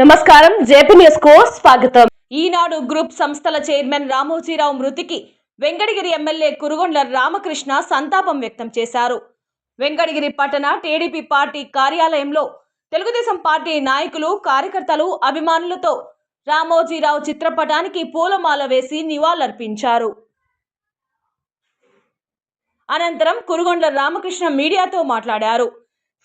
నమస్కారం జేపీ న్యూస్కు స్వాగతం. ఈనాడు గ్రూప్ సంస్థల చైర్మన్ రామోజీరావు మృతికి వెంకటగిరి ఎమ్మెల్యే కురుగొండ్ల రామకృష్ణ సంతాపం వ్యక్తం చేశారు. వెంకటగిరి పట్టణ టీడీపీ పార్టీ కార్యాలయంలో తెలుగుదేశం పార్టీ నాయకులు కార్యకర్తలు అభిమానులతో రామోజీరావు చిత్రపటానికి పూలమాల వేసి నివాళులర్పించారు. అనంతరం కురుగొండ్ల రామకృష్ణ మీడియాతో మాట్లాడారు.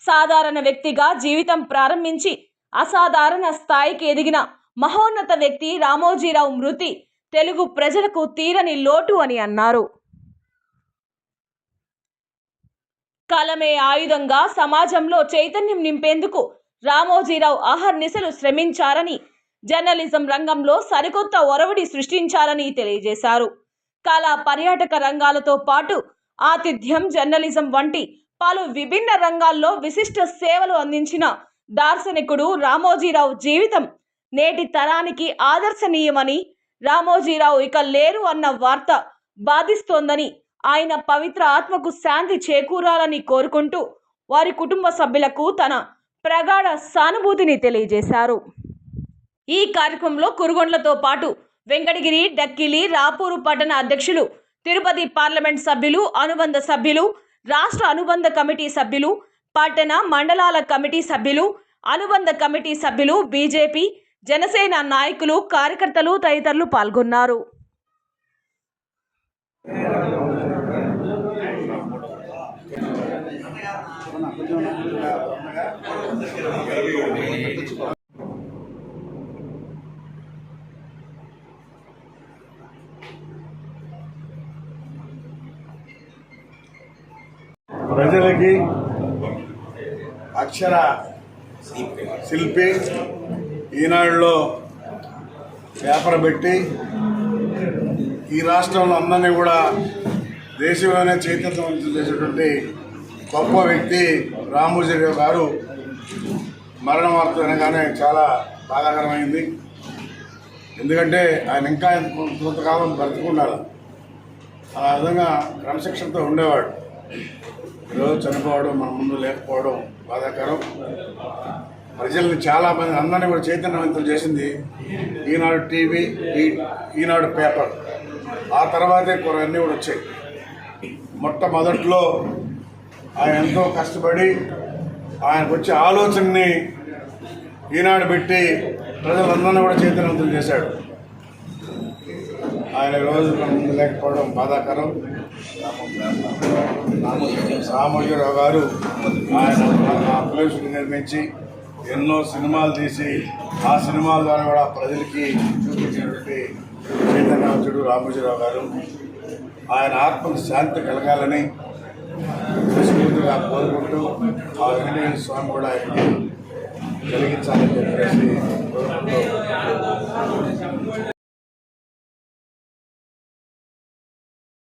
సాధారణ వ్యక్తిగా జీవితం ప్రారంభించి అసాధారణ స్థాయికి ఎదిగిన మహోన్నత వ్యక్తి రామోజీరావు మృతి తెలుగు ప్రజలకు తీరని లోటు అని అన్నారు. కలమే ఆయుధంగా సమాజంలో చైతన్యం నింపేందుకు రామోజీరావు అహర్నిశలు శ్రమించారని జర్నలిజం రంగంలో సరికొత్త ఒరవడి సృష్టించారని తెలియజేశారు. కళా పర్యాటక రంగాలతో పాటు ఆతిథ్యం జర్నలిజం వంటి పలు విభిన్న రంగాల్లో విశిష్ట సేవలు అందించిన దార్శనికుడు రామోజీరావు జీవితం నేటి తరానికి ఆదర్శనీయమని రామోజీరావు ఇక లేరు అన్న వార్త బాధిస్తోందని ఆయన పవిత్ర ఆత్మకు శాంతి చేకూరాలని కోరుకుంటూ వారి కుటుంబ సభ్యులకు తన ప్రగాఢ సానుభూతిని తెలియజేశారు. ఈ కార్యక్రమంలో కురుగొండ్లతో పాటు వెంకటగిరి డక్కిలి రాపూరు పట్టణ అధ్యక్షులు తిరుపతి పార్లమెంట్ సభ్యులు అనుబంధ సభ్యులు రాష్ట్ర అనుబంధ కమిటీ సభ్యులు పట్టణ మండలాల కమిటీ సభ్యులు అనుబంధ కమిటీ సభ్యులు బీజేపీ జనసేన నాయకులు కార్యకర్తలు తదితరులు పాల్గొన్నారు. ప్రజలకి అక్షర శిల్పి ఈనాడులో పేపర్ పెట్టి ఈ రాష్ట్రంలో అందరినీ కూడా దేశంలోనే చైతన్యవంతం చేసేటువంటి గొప్ప వ్యక్తి రామోజీరావు గారు మరణ వార్త వినగానే చాలా బాధాకరమైంది. ఎందుకంటే ఆయన ఇంకా కొంతకాలం బ్రతుకుండాలి ఆ విధంగా క్రమశిక్షణతో ఉండేవాడు. ఈరోజు చనిపోవడం మన ముందు లేకపోవడం బాధాకరం. ప్రజల్ని చాలా మంది అందరినీ కూడా చైతన్యవంతులు చేసింది ఈనాడు టీవీ ఈ- ఈనాడు పేపర్. ఆ తర్వాతే కొన్ని అన్నీ కూడా వచ్చాయి. మొట్టమొదట్లో ఆయన ఎంతో కష్టపడి ఆయనకు వచ్చే ఆలోచనని ఈనాడు పెట్టి ప్రజలందరినీ కూడా చైతన్యవంతులు చేశాడు. ఆయన రోజు లేకపోవడం బాధాకరం. రామోజీరావు గారు ఆయన ఆ నిర్మించి ఎన్నో సినిమాలు తీసి ఆ సినిమాల ద్వారా కూడా ప్రజలకి చూపించినటువంటి చైతన్యవంతుడు రామోజీరావు గారు. ఆయన ఆత్మకు శాంతి కలగాలని మనస్ఫూర్తిగా కోరుకుంటూ ఆ వెంకటేశ్వర స్వామి కూడా ఆయనకి కలిగించాలని చెప్పేసి